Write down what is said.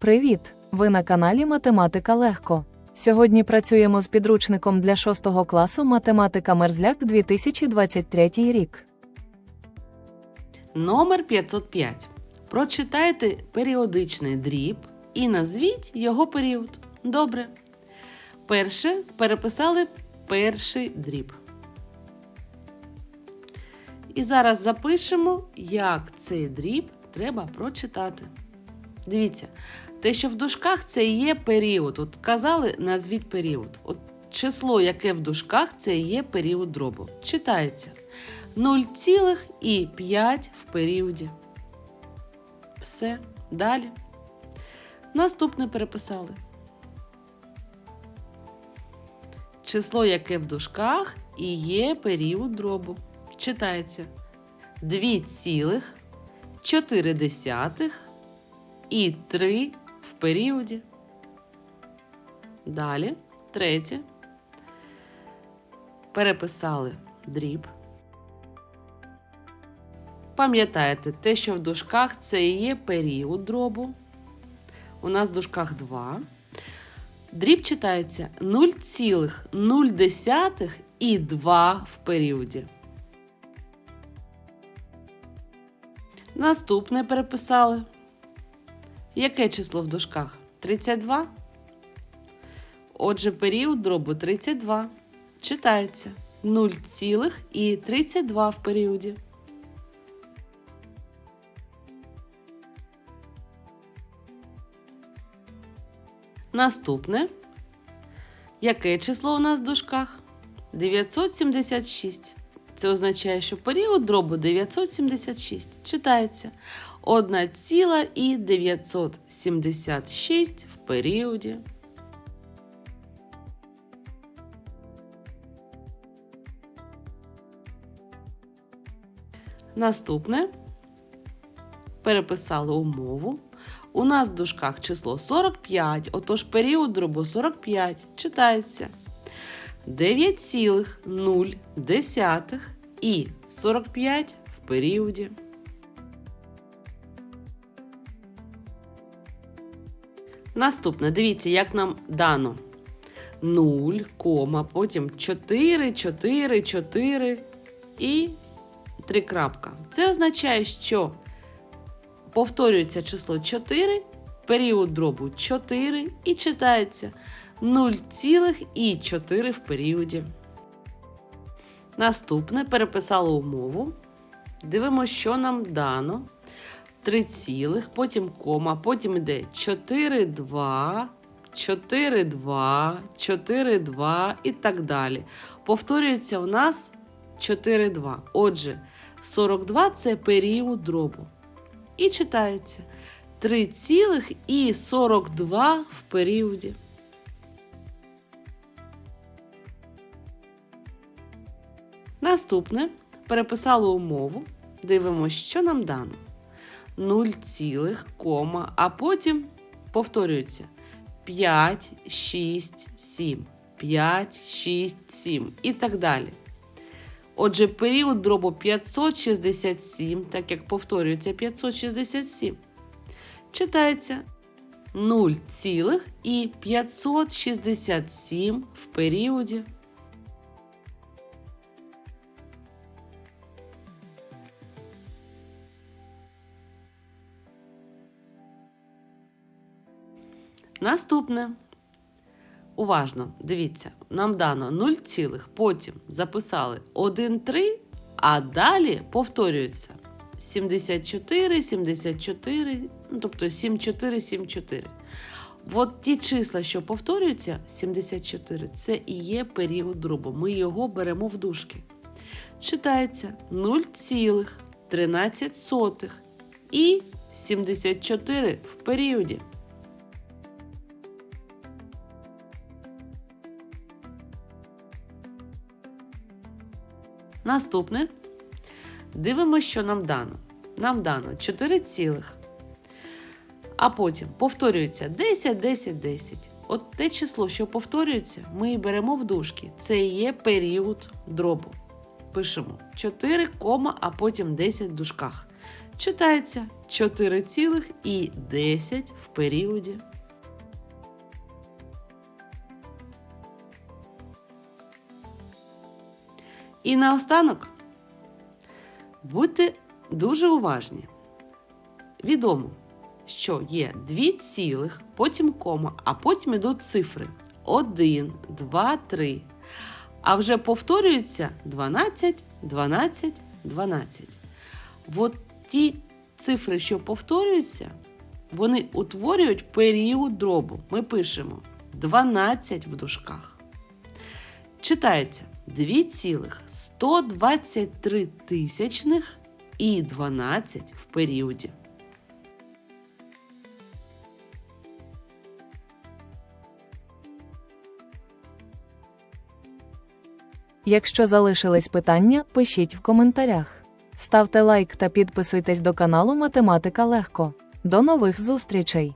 Привіт! Ви на каналі Математика Легко. Сьогодні працюємо з підручником для 6 класу Математика Мерзляк 2023 рік. Номер 505. Прочитайте періодичний дріб і назвіть його період. Добре. Перше переписали перший дріб. І зараз запишемо, як цей дріб треба прочитати. Дивіться, те, що в дужках, це є період. От казали, назвіть період. От число, яке в дужках, це є період дробу. Читається 0,5 в періоді. Все. Далі. Наступне переписали. Число, яке в дужках, і є період дробу. Читається 2,4 і 3 в періоді. Далі, третє. Переписали дріб. Пам'ятаєте, те, що в дужках це і є період дробу. У нас в дужках 2. Дріб читається 0,0 і 2 в періоді. Наступне переписали. Яке число в дужках? 32. Отже, період дробу 32. Читається 0,32 в періоді. Наступне. Яке число у нас в дужках? 976. Це означає, що період дробу 976 читається 1,976 в періоді. Наступне переписали умову. У нас в дужках число 45, отож період дробу 45 читається 9,0 і 45 в періоді. Наступне, дивіться, як нам дано 0, кома, потім 4, 4, 4 і 3 крапка. Це означає, що повторюється число 4, період дробу 4 і читається 0,4 в періоді. Наступне переписали умову. Дивимося, що нам дано. 3 цілих, потім кома, потім йде 4, 2, 4, 2, 4, 2 і так далі. Повторюється у нас 4, 2. Отже, 42 це період дробу. І читається 3 цілих і 42 в періоді. Наступне переписали умову. Дивимося, що нам дано. 0, цілих, кома, а потім повторюється 5, 6, 7, 5, 6, 7 і так далі. Отже, період дробу 567, так як повторюється 567, читається 0, цілих і 567 в періоді. Наступне. Уважно, дивіться, нам дано 0, цілих, потім записали 1, 3, а далі повторюється 74, 74, ну, тобто 7, 4, 7, 4. От ті числа, що повторюються, 74, це і є період дробу. Ми його беремо в дужки. Читається 0,13 і 74 в періоді. Наступне. Дивимося, що нам дано. Нам дано 4 цілих. А потім повторюється 10, 10, 10. От те число, що повторюється, ми і беремо в дужки. Це і є період дробу. Пишемо 4, кома, а потім 10 в дужках. читається 4,10 в періоді. І наостанок будьте дуже уважні. Відомо, що є дві цілих, потім кома, а потім йдуть цифри 1, 2, 3. А вже повторюються 12, 12, 12. От ті цифри, що повторюються, вони утворюють період дробу. Ми пишемо 12 в дужках. Читається 2,123 тисячних і 12 в періоді. Якщо залишились питання, пишіть в коментарях. Ставте лайк та підписуйтесь до каналу Математика Легко. До нових зустрічей!